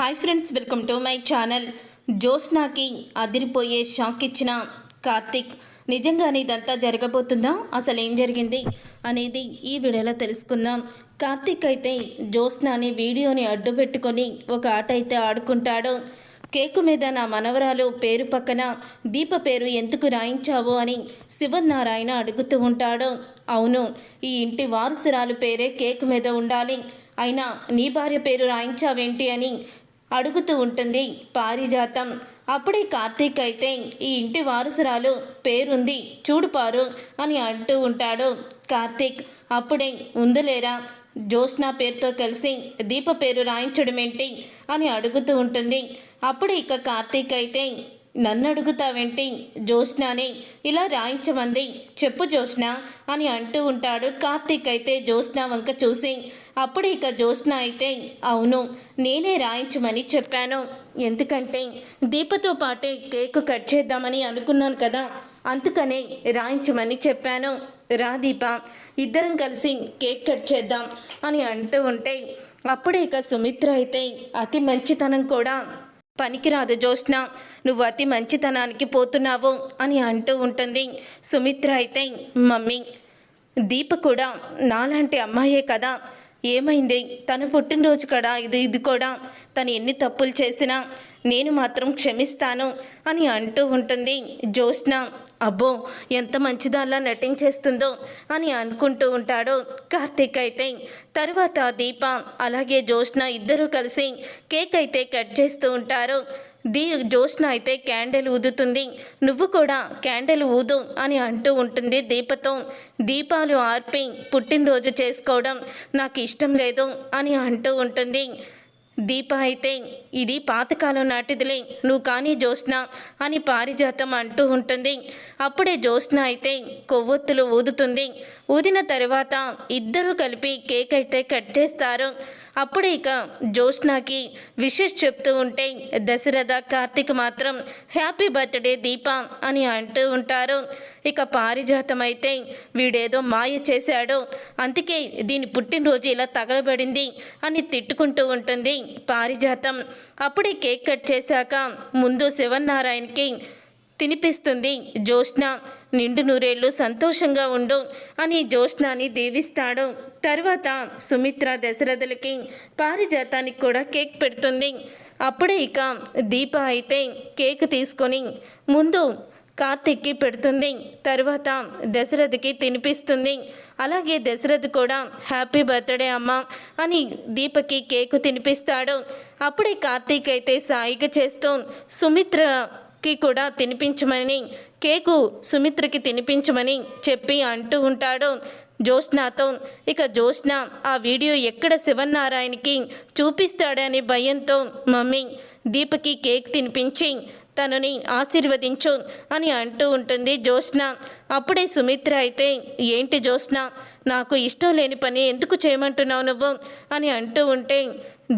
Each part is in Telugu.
Hi friends welcome to my channel జోస్నాకి అదిరిపోయే షాక్ ఇచ్చిన కార్తిక్. నిజంగానే ఇదంతా జరగబోతుందా? అసలు ఏం జరిగింది? అనేది ఈ వీడియోలో తెలుసుకుందాం. కార్తిక్ అయితే జోస్నాని వీడియోని అడ్డు పెట్టుకొని ఒక ఆట అయితే ఆడుకుంటాడు. కేకు మీద నా మనవరాలు పేరు పక్కన దీప పేరు ఎందుకు రాయించావు అని శివనారాయణ అడుగుతూ ఉంటాడు. అవును ఈ ఇంటి వారసురాలు పేరే కేకు మీద ఉండాలి. అయినా నీ భార్య పేరు రాయించావేంటి అని అడుగుతూ ఉంటుంది పారిజాతం. అప్పుడే కార్తీక్ అయితే ఈ ఇంటి వారసురాలు పేరుంది చూడు పారు అని అంటూ ఉంటాడు కార్తీక్. అప్పుడే ఉందలేరా జ్యోత్స్న పేరుతో కలిసి దీప పేరు రాయించడం ఏంటి అని అడుగుతూ ఉంటుంది. అప్పుడే ఇక కార్తీక్ అయితే నన్ను అడుగుతావేంటి జ్యోత్స్నాని ఇలా రాయించమంది. చెప్పు జోష్న అని అంటూ ఉంటాడు. కార్తీక్ అయితే జ్యోత్స్న వంక చూసి అప్పుడు ఇక జోష్న అయితే అవును నేనే రాయించమని చెప్పాను. ఎందుకంటే దీపతో పాటే కేక్ కట్ చేద్దామని అనుకున్నాను కదా అందుకనే రాయించమని చెప్పాను. రా దీప ఇద్దరం కలిసి కేక్ కట్ చేద్దాం అని అంటూ ఉంటే అప్పుడే ఇక సుమిత్ర అయితే అతి మంచితనం కూడా పనికిరాదు జ్యోత్స్న. నువ్వు అతి మంచితనానికి పోతున్నావు అని అంటూ ఉంటుంది. సుమిత్ర అయితే మమ్మీ దీప కూడా నాలాంటి అమ్మాయే కదా. ఏమైంది? తన పుట్టినరోజు కదా ఇది ఇది కూడా. తను ఎన్ని తప్పులు చేసినా నేను మాత్రం క్షమిస్తాను అని అంటూ ఉంటుంది జ్యోత్స్న. అబ్బో ఎంత మంచిదాల్లా నటించేస్తుందో అని అనుకుంటూ ఉంటాడు కార్తీక్ అయితే. తర్వాత దీప అలాగే జోష్న ఇద్దరూ కలిసి కేక్ అయితే కట్ చేస్తూ ఉంటారు. దీ జోష్న అయితే క్యాండిల్ ఊదుతుంది. నువ్వు కూడా క్యాండిల్ ఊదు అని అంటూ ఉంటుంది దీపతో. దీపాలు ఆర్పి పుట్టినరోజు చేసుకోవడం నాకు ఇష్టం లేదు అని అంటూ ఉంటుంది. దీప అయితే ఇది పాతకాలం నాటిదిలే నువ్వు కానీ జ్యోత్స్న అని పారిజాతం అంటూ ఉంటుంది. అప్పుడే జ్యోత్స్న అయితే కొవ్వొత్తులు ఊదుతుంది. ఊదిన తర్వాత ఇద్దరూ కలిపి కేక్ అయితే కట్ చేస్తారు అప్పుడు ఇక జ్యోత్స్నాకి విషెస్ చెప్తూ ఉంటే దశరథ కార్తీక్ మాత్రం హ్యాపీ బర్త్డే దీప అని అంటూ ఉంటారు. ఇక పారిజాతం అయితే వీడేదో మాయ చేశాడు. అందుకే దీని పుట్టినరోజు ఇలా తగలబడింది అని తిట్టుకుంటూ ఉంటుంది పారిజాతం. అప్పుడే కేక్ కట్ చేశాక ముందు శివనారాయణకి తినిపిస్తుంది జ్యోత్స్న. నిండు నూరేళ్ళు సంతోషంగా ఉండు అని జ్యోత్స్నాని దీవిస్తాడు. తర్వాత సుమిత్ర దశరథులకి పారిజాతానికి కూడా కేక్ పెడుతుంది. అప్పుడే ఇక దీప అయితే కేక్ తీసుకొని ముందు కార్తిక్కి పెడుతుంది. తర్వాత దశరథకి తినిపిస్తుంది. అలాగే దశరథ్ కూడా హ్యాపీ బర్త్డే అమ్మ అని దీపకి కేకు తినిపిస్తాడు. అప్పుడే కార్తీక్ అయితే సాయిగా చేస్తూ సుమిత్రకి కూడా తినిపించమని కేకు సుమిత్రకి తినిపించమని చెప్పి అంటూ ఉంటాడు జ్యోత్స్నాతో. ఇక జ్యోత్స్న ఆ వీడియో ఎక్కడ శివనారాయణకి చూపిస్తాడనే భయంతో మమ్మీ దీపకి కేక్ తినిపించి తనని ఆశీర్వదించు అని అంటూ ఉంటుంది జ్యోత్స్న. అప్పుడే సుమిత్ర అయితే ఏంటి జ్యోత్స్న నాకు ఇష్టం లేని పని ఎందుకు చేయమంటున్నావు నువ్వు? అని అంటూ ఉంటే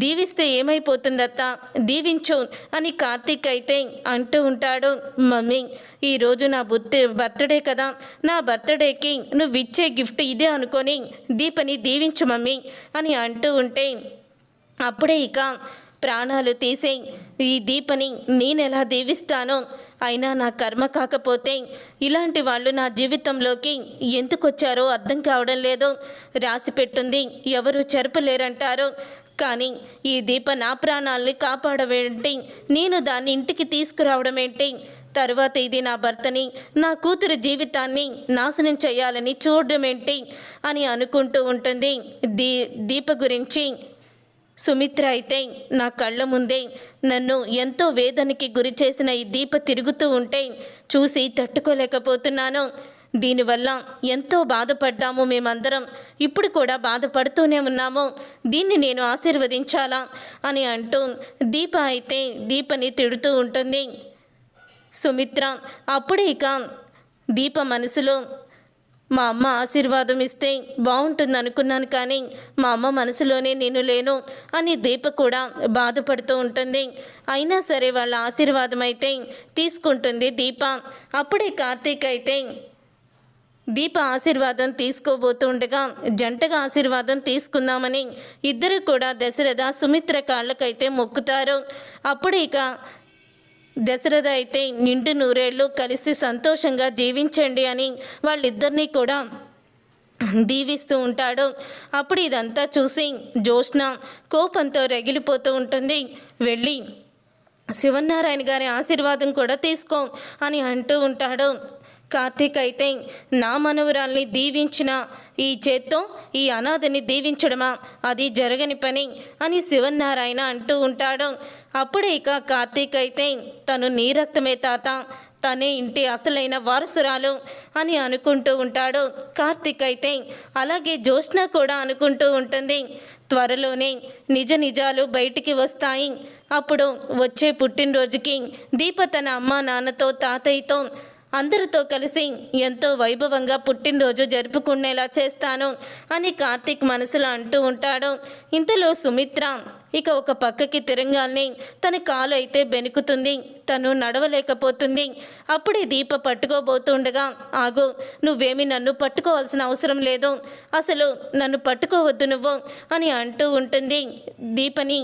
దీవిస్తే ఏమైపోతుందత్త? దీవించు అని కార్తీక్ అయితే అంటూ ఉంటాడు. మమ్మీ ఈరోజు నా బుద్ధి బర్త్డే కదా. నా బర్త్డేకి నువ్వు ఇచ్చే గిఫ్ట్ ఇదే అనుకొని దీపని దీవించు మమ్మీ అని అంటూ ఉంటే అప్పుడే ఇక ప్రాణాలు తీసే ఈ దీపని నేనెలా దీవిస్తానో? అయినా నా కర్మ కాకపోతే ఇలాంటి వాళ్ళు నా జీవితంలోకి ఎందుకు వచ్చారో అర్థం కావడం లేదు. రాసి పెట్టుంది. ఎవరు చెరపలేరంటారు కానీ ఈ దీప నా ప్రాణాల్ని కాపాడవేంటి? నేను దాన్ని ఇంటికి తీసుకురావడం ఏంటి తర్వాత ఇది నా భర్తని నా కూతురు జీవితాన్ని నాశనం చేయాలని చూడడం ఏంటి అని అనుకుంటూ ఉంటుంది దీ దీప గురించి. సుమిత్ర అయితే నా కళ్ళ ముందే నన్ను ఎంతో వేదనకి గురి చేసిన ఈ దీప తిరుగుతూ ఉంటే చూసి తట్టుకోలేకపోతున్నాను. దీనివల్ల ఎంతో బాధపడ్డాము మేమందరం. ఇప్పుడు కూడా బాధపడుతూనే ఉన్నాము. దీన్ని నేను ఆశీర్వదించాలా? అని అంటూ దీప అయితే దీపని తిడుతూ ఉంటుంది. సుమిత్ర అప్పుడే ఇక దీప మనసులో మా అమ్మ ఆశీర్వాదం ఇస్తే బాగుంటుంది అనుకున్నాను కానీ మా అమ్మ మనసులోనే నేను లేను అని దీప కూడా బాధపడుతూ ఉంటుంది. అయినా సరే వాళ్ళ ఆశీర్వాదం అయితే తీసుకుంటుంది దీప. అప్పుడే కార్తీక్ అయితే దీప ఆశీర్వాదం తీసుకోబోతుండగా జంటగా ఆశీర్వాదం తీసుకుందామని ఇద్దరు కూడా దశరథ సుమిత్ర కాళ్ళకైతే మొక్కుతారు. అప్పుడు ఇక దశరథ అయితే నిండు నూరేళ్ళు కలిసి సంతోషంగా జీవించండి అని వాళ్ళిద్దరినీ కూడా దీవిస్తూ ఉంటాడు. అప్పుడు ఇదంతా చూసి జోష్న కోపంతో రగిలిపోతూ ఉంటుంది. వెళ్ళి శివనారాయణ గారి ఆశీర్వాదం కూడా తీసుకో అని అంటూ ఉంటాడు. కార్తీక్ అయితే నా మనవరాల్ని దీవించిన ఈ చేత్తో ఈ అనాథని దీవించడమా? అది జరగని పని అని శివనారాయణ అంటూ ఉంటాడు. అప్పుడే ఇక కార్తీక్ అయితే తను నీ రక్తమే తాత తనే ఇంటి అసలైన వారసురాలు అని అనుకుంటూ ఉంటాడు. కార్తీక్ అయితే అలాగే జ్యోత్స్న కూడా అనుకుంటూ ఉంటుంది. త్వరలోనే నిజ నిజాలు బయటికి వస్తాయి. అప్పుడు వచ్చే పుట్టినరోజుకి దీప తన అమ్మ నాన్నతో తాతయ్యతో అందరితో కలిసి ఎంతో వైభవంగా పుట్టినరోజు జరుపుకునేలా చేస్తాను అని కార్తీక్ మనసులో అంటూ ఉంటాడు. ఇంతలో సుమిత్ర ఇక ఒక పక్కకి తిరంగాల్ని తన కాలు అయితే బెనుకుతుంది. తను నడవలేకపోతుంది. అప్పుడే దీప పట్టుకోబోతుండగా ఆగు నువ్వేమి నన్ను పట్టుకోవాల్సిన అవసరం లేదు. అసలు నన్ను పట్టుకోవద్దు నువ్వు అని అంటూ ఉంటుంది దీపని.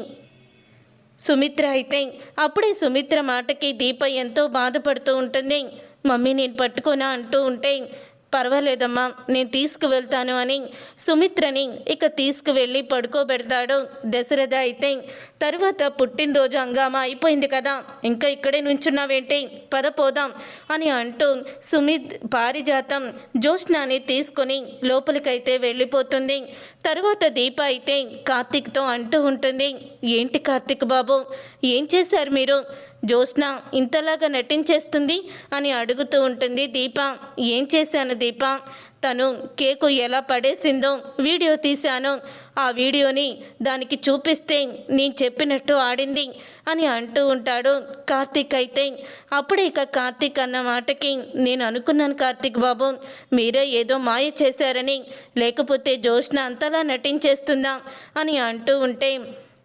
సుమిత్ర అయితే అప్పుడే సుమిత్ర మాటకి దీప ఎంతో బాధపడుతూ ఉంటుంది. మమ్మీ నేను పట్టుకోనా అంటూ ఉంటే పర్వాలేదమ్మా నేను తీసుకువెళ్తాను అని సుమిత్రని ఇక తీసుకువెళ్ళి పడుకోబెడతాడు దశరథ అయితే. తర్వాత పుట్టినరోజు హంగామా అయిపోయింది కదా ఇంకా ఇక్కడే నుంచున్నావేంటి? పద పోదాం అని అంటూ సుమిత్ పారిజాతం జ్యోత్స్నాని తీసుకొని లోపలికైతే వెళ్ళిపోతుంది. తర్వాత దీప అయితే కార్తీక్తో అంటూ ఉంటుంది ఏంటి కార్తీక్ బాబు ఏం చేశారు మీరు? జ్యోత్స్న ఇంతలాగా నటించేస్తుంది? అని అడుగుతూ ఉంటుంది దీప. ఏం చేశాను దీప? తను కేకు ఎలా పడేసిందో వీడియో తీశాను. ఆ వీడియోని దానికి చూపిస్తే నేను చెప్పినట్టు ఆడింది అని అంటూ ఉంటాడు కార్తీక్ అయితే. అప్పుడే ఇక కార్తీక్ అన్న మాటకి నేను అనుకున్నాను కార్తీక్ బాబు. మీరే ఏదో మాయ చేశారని. లేకపోతే జోష్న అంతలా నటించేస్తుందా? అని అంటూ ఉంటే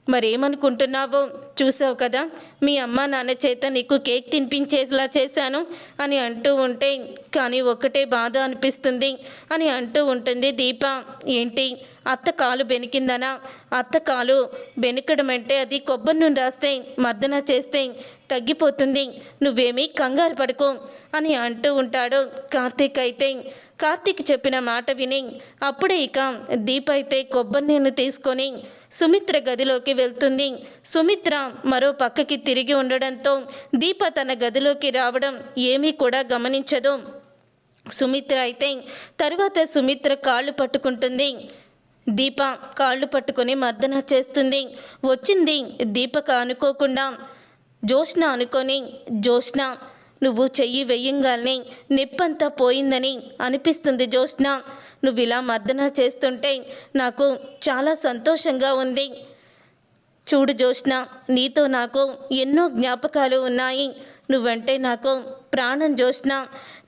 మరేమనుకుంటున్నావో చూసావు కదా? మీ అమ్మ నాన్న చేత నీకు కేక్ తినిపించేలా చేశాను అని అంటూ ఉంటే కానీ ఒక్కటే బాధ అనిపిస్తుంది అని అంటూ ఉంటుంది దీప. ఏంటి? అత్త కాలు బెనికిందనా? అత్త కాలు బెనకడం అంటే అది కొబ్బరి నూనె రాస్తే మర్దన చేస్తే తగ్గిపోతుంది. నువ్వేమీ కంగారు పడుకో అని అంటూ ఉంటాడు కార్తీక్ అయితే. కార్తీక్ చెప్పిన మాట విని అప్పుడే ఇక దీప అయితే కొబ్బరి నేను తీసుకొని సుమిత్ర గదిలోకి వెళ్తుంది. సుమిత్ర మరో పక్కకి తిరిగి ఉండడంతో దీప తన గదిలోకి రావడం ఏమీ కూడా గమనించదు. సుమిత్ర అయితే తర్వాత సుమిత్ర కాళ్ళు పట్టుకుంటుంది. దీప కాళ్ళు పట్టుకొని మర్దన చేస్తుంది. వచ్చింది దీపక అనుకోకుండా. జోష్న అనుకొని జోష్న నువ్వు చెయ్యి వెయ్యంగాల్ని నొప్పంతా పోయిందని అనిపిస్తుంది జోష్న నువ్వు ఇలా మర్దన చేస్తుంటే నాకు చాలా సంతోషంగా ఉంది. చూడు జోష్ణ నీతో నాకు ఎన్నో జ్ఞాపకాలు ఉన్నాయి. నువ్వంటే నాకు ప్రాణం జోష్ణ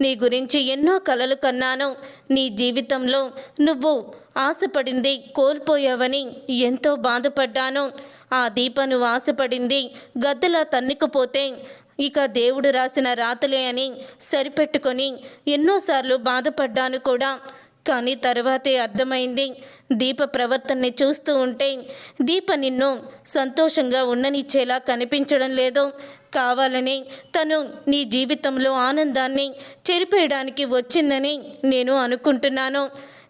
నీ గురించి ఎన్నో కలలు కన్నాను. నీ జీవితంలో నువ్వు ఆశపడింది కోల్పోయావని ఎంతో బాధపడ్డాను. ఆ దీప నువ్వు ఆశపడింది గద్దలా తన్నుకుపోతే ఇక దేవుడు రాసిన రాతలే అని సరిపెట్టుకొని ఎన్నోసార్లు బాధపడ్డాను కూడా. కానీ తర్వాతే అర్థమైంది. దీప ప్రవర్తనని చూస్తూ ఉంటే దీప నిన్ను సంతోషంగా ఉండనిచ్చేలా కనిపించడం లేదు. కావాలని తను నీ జీవితంలో ఆనందాన్ని చెరిపేయడానికి వచ్చిందని నేను అనుకుంటున్నాను.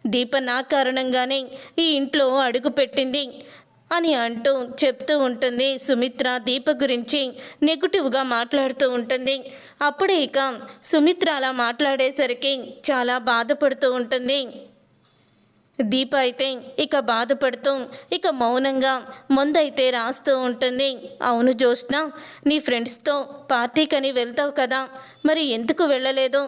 దీప నా కారణంగానే ఈ ఇంట్లో అడుగుపెట్టింది. అని అంటూ చెప్తూ ఉంటుంది. సుమిత్ర దీప గురించి నెగిటివ్గా మాట్లాడుతూ ఉంటుంది. అప్పుడే ఇక సుమిత్ర అలా మాట్లాడేసరికి చాలా బాధపడుతూ ఉంటుంది. దీప అయితే ఇక బాధపడుతూ ఇక మౌనంగా ముందైతే రాస్తూ ఉంటుంది. అవును జ్యోత్స్న నీ ఫ్రెండ్స్తో పార్టీకని వెళ్తావు కదా మరి ఎందుకు వెళ్ళలేదు?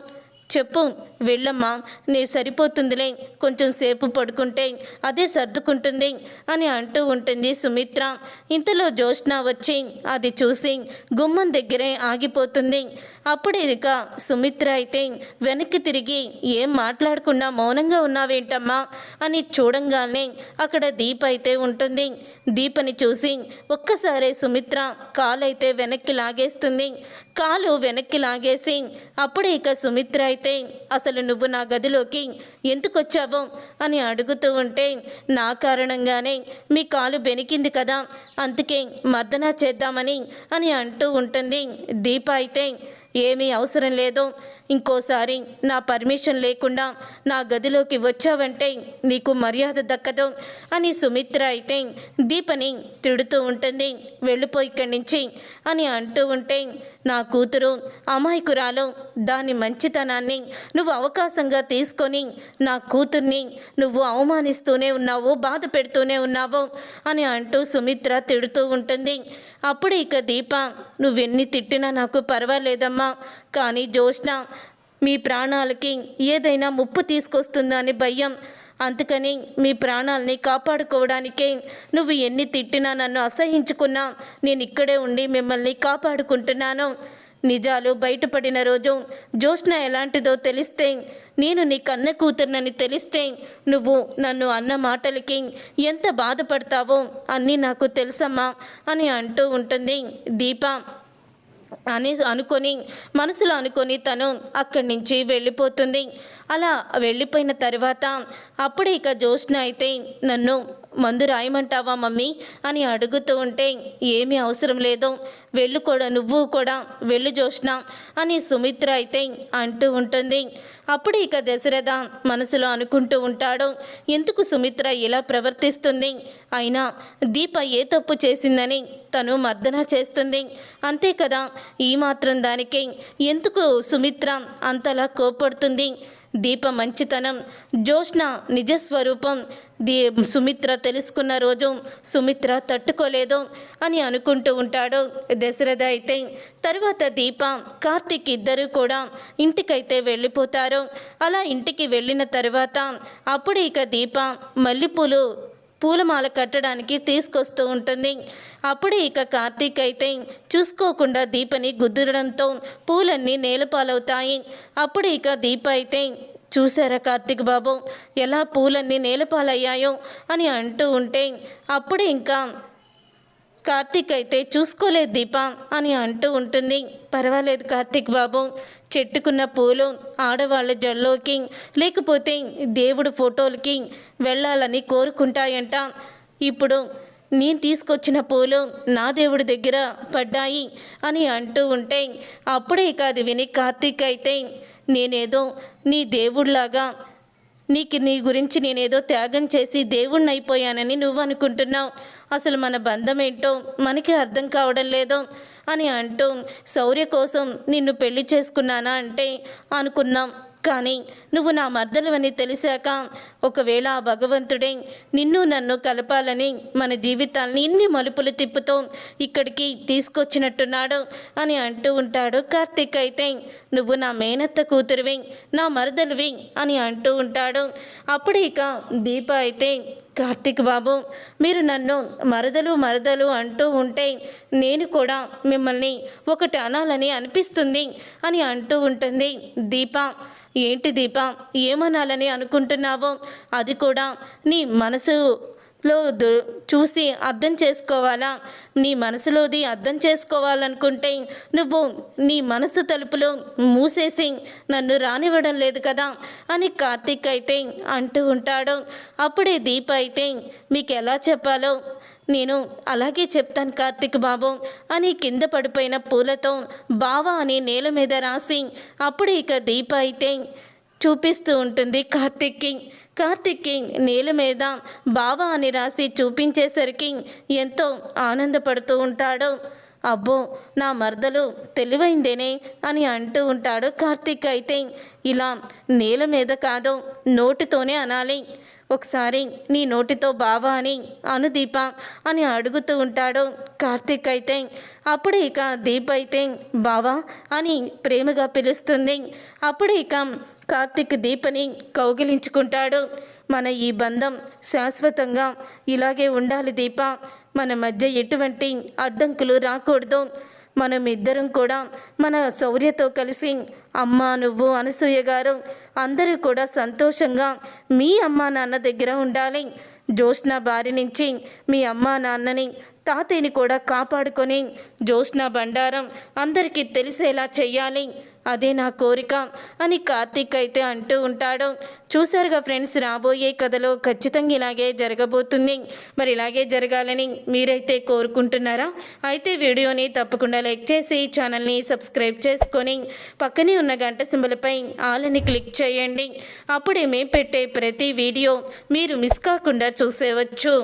చెప్పు వెళ్ళమ్మా నీ సరిపోతుందిలే కొంచెం సేపు పడుకుంటే అదే సర్దుకుంటుంది అని అంటూ ఉంటుంది సుమిత్ర. ఇంతలో జ్యోత్స్న వచ్చి అది చూసి గుమ్మం దగ్గరే ఆగిపోతుంది. అప్పుడు ఇక సుమిత్ర అయితే వెనక్కి తిరిగి ఏం మాట్లాడకుండా మౌనంగా ఉన్నావేంటమ్మా? అని చూడంగానే అక్కడ దీప అయితే ఉంటుంది. దీపని చూసి ఒక్కసారే సుమిత్ర కాలు అయితే వెనక్కి లాగేస్తుంది. కాలు వెనక్కి లాగేసి అప్పుడే ఇక సుమిత్ర అయితే అసలు నువ్వు నా గదిలోకి ఎందుకు వచ్చావు అని అడుగుతూ ఉంటే నా కారణంగానే మీ కాలు బెనికింది కదా అందుకే మర్దన చేద్దామని అని అంటూ ఉంటుంది. దీప అయితే ఏమీ అవసరం లేదు ఇంకోసారి నా పర్మిషన్ లేకుండా నా గదిలోకి వచ్చావంటే నీకు మర్యాద దక్కదు అని సుమిత్ర అయితే దీపని తిడుతూ ఉంటుంది. వెళ్ళిపోయి ఇక్కడి నుంచి అని అంటూ ఉంటే నా కూతురు అమాయకురాలు దాని మంచితనాన్ని నువ్వు అవకాశంగా తీసుకొని నా కూతుర్ని నువ్వు అవమానిస్తూనే ఉన్నావు బాధ పెడుతూనే ఉన్నావు అని అంటూ సుమిత్ర తిడుతూ ఉంటుంది. అప్పుడు ఇక దీప నువ్వెన్ని తిట్టినా నాకు పర్వాలేదమ్మా. కానీ జోష్న మీ ప్రాణాలకి ఏదైనా ముప్పు తీసుకొస్తుందని భయం. అందుకని మీ ప్రాణాలని కాపాడుకోవడానికే నువ్వు ఎన్ని తిట్టినా నన్ను అసహించుకున్నా నేను ఇక్కడే ఉండి మిమ్మల్ని కాపాడుకుంటున్నాను. నిజాలు బయటపడిన రోజు జోష్న ఎలాంటిదో తెలిస్తే నేను నీ కన్న కూతురునని తెలిస్తే నువ్వు నన్ను అన్న మాటలకి ఎంత బాధపడతావో అన్నీ నాకు తెలుసమ్మా అని అంటూ ఉంటుంది దీప. అని అనుకొని మనసులో అనుకొని తను అక్కడి నుంచి వెళ్ళిపోతుంది. అలా వెళ్ళిపోయిన తర్వాత అప్పుడే ఇక జ్యోష్ణ అయితే నన్ను మందు రాయమంటావా మమ్మీ? అని అడుగుతూ ఉంటే ఏమీ అవసరం లేదు. వెళ్ళు కూడా నువ్వు కూడా వెళ్ళు జోష్ణ అని సుమిత్ర అయితే అంటూ ఉంటుంది. అప్పుడు ఇక దశరథ మనసులో అనుకుంటూ ఉంటాడు ఎందుకు సుమిత్ర ఇలా ప్రవర్తిస్తుంది? అయినా దీప ఏ తప్పు చేసిందని తను మర్దన చేస్తుంది. అంతే కదా ఈ మాత్రం దానికి. ఎందుకు సుమిత్ర అంతలా కోపడుతుంది దీప మంచితనం జోష్ణ నిజస్వరూపం. దీ సుమిత్ర తెలుసుకున్న రోజు సుమిత్ర తట్టుకోలేదు అని అనుకుంటూ ఉంటాడు. దశరథ అయితే తర్వాత దీప కార్తీక్ ఇద్దరు కూడా ఇంటికైతే వెళ్ళిపోతారు. అలా ఇంటికి వెళ్ళిన తర్వాత అప్పుడు ఇక దీప మల్లెపూలు పూలమాల కట్టడానికి తీసుకొస్తూ ఉంటుంది. అప్పుడే ఇక కార్తీక్ అయితే చూసుకోకుండా దీపని గుద్దురడంతో పూలన్నీ నేలపాలవుతాయి. అప్పుడు ఇక దీప అయితే చూసారా కార్తీక్ బాబు ఎలా పూలన్నీ నేలపాలయ్యాయో? అని అంటూ ఉంటే అప్పుడే ఇంకా కార్తీక్ అయితే చూసుకోలేదు దీప అని అంటూ ఉంటుంది. పర్వాలేదు కార్తీక్ బాబు చెట్టుకున్న పూలు ఆడవాళ్ళ జల్లోకి లేకపోతే దేవుడు ఫోటోలకి వెళ్ళాలని కోరుకుంటాయంట. ఇప్పుడు నేను తీసుకొచ్చిన పూలు నా దేవుడి దగ్గర పడ్డాయి అని అంటూ ఉంటే అప్పుడే కాదు విని కార్తీక్ అయితే నేనేదో నీ దేవుడిలాగా నీకు నీ గురించి నేనేదో త్యాగం చేసి దేవుణ్ణి అయిపోయానని నువ్వు అనుకుంటున్నావు అసలు మన బంధం ఏంటో మనకి అర్థం కావడం లేదు. అని అంటూ శౌర్య కోసం నిన్ను పెళ్ళి చేసుకున్నానా అంటే అనుకున్నాం. కానీ నువ్వు నా మర్దలవని తెలిసాక ఒకవేళ ఆ భగవంతుడే నిన్ను నన్ను కలపాలని మన జీవితాల్ని ఇన్ని మలుపులు తిప్పుతూ ఇక్కడికి తీసుకొచ్చినట్టున్నాడు అని అంటూ ఉంటాడు కార్తీక్ అయితే. నువ్వు నా మేనత్త కూతురువి నా మరదలువి అని అంటూ ఉంటాడు. అప్పుడు ఇక దీప అయితే కార్తిక్ బాబు మీరు నన్ను మరదలు మరదలు అంటూ ఉంటే నేను కూడా మిమ్మల్ని ఒకటి అనాలని అనిపిస్తుంది అని అంటూ ఉంటుంది. దీప ఏంటి దీప? ఏమనాలని అనుకుంటున్నావో? అది కూడా నీ మనసు దు- చూసి అర్థం చేసుకోవాలా? నీ మనసులోది అర్థం చేసుకోవాలనుకుంటే నువ్వు నీ మనసు తలుపులు మూసేసి నన్ను రానివ్వడం లేదు కదా? అని కార్తీక్ అయితే అంటూ ఉంటాడు. అప్పుడే దీప అయితే మీకు ఎలా చెప్పాలో? నేను అలాగే చెప్తాను కార్తిక్ బాబు అని కింద పడిపోయిన పూలతో బావా అని నేల మీద రాసి అప్పుడు ఇక దీప అయితే చూపిస్తూ ఉంటుంది కార్తిక్కి. కార్తిక్కి నేల మీద బావా అని రాసి చూపించేసరికి ఎంతో ఆనందపడుతూ ఉంటాడు. అబ్బో నా మరదలు తెలివైందేనే అని అంటూ ఉంటాడు కార్తీక్ అయితే. ఇలా నేల మీద కాదు నోటితోనే అనాలి. ఒకసారి నీ నోటితో బావా అని అనుదీప అని అడుగుతూ ఉంటాడు కార్తీక్ అయితే. అప్పుడు ఇక దీప అయితే బావా అని ప్రేమగా పిలుస్తుంది. అప్పుడు ఇక కార్తీక్ దీపని కౌగిలించుకుంటాడు. మన ఈ బంధం శాశ్వతంగా ఇలాగే ఉండాలి దీప. మన మధ్య ఎటువంటి అడ్డంకులు రాకూడదు. మనం ఇద్దరం కూడా మన శౌర్యతో కలిసి అమ్మ నువ్వు అనసూయ గారు అందరూ కూడా సంతోషంగా మీ అమ్మ నాన్న దగ్గర ఉండాలి. జోష్న బారి నుంచి మీ అమ్మ నాన్నని తాతయ్యని కూడా కాపాడుకొని జోష్న బండారం అందరికీ తెలిసేలా చెయ్యాలి. అదే నా కోరిక అని కార్తీక్ అయితే అంటూ ఉంటాడు. చూసారుగా ఫ్రెండ్స్ రాబోయే కథలో ఖచ్చితంగా ఇలాగే జరగబోతుంది. మరి ఇలాగే జరగాలని మీరైతే కోరుకుంటున్నారా? అయితే వీడియోని తప్పకుండా లైక్ చేసి ఛానల్ని సబ్స్క్రైబ్ చేసుకొని పక్కనే ఉన్న గంట సింబలపై ఆలని క్లిక్ చేయండి. అప్పుడే మేము పెట్టే ప్రతి వీడియో మీరు మిస్ కాకుండా చూసేవచ్చు.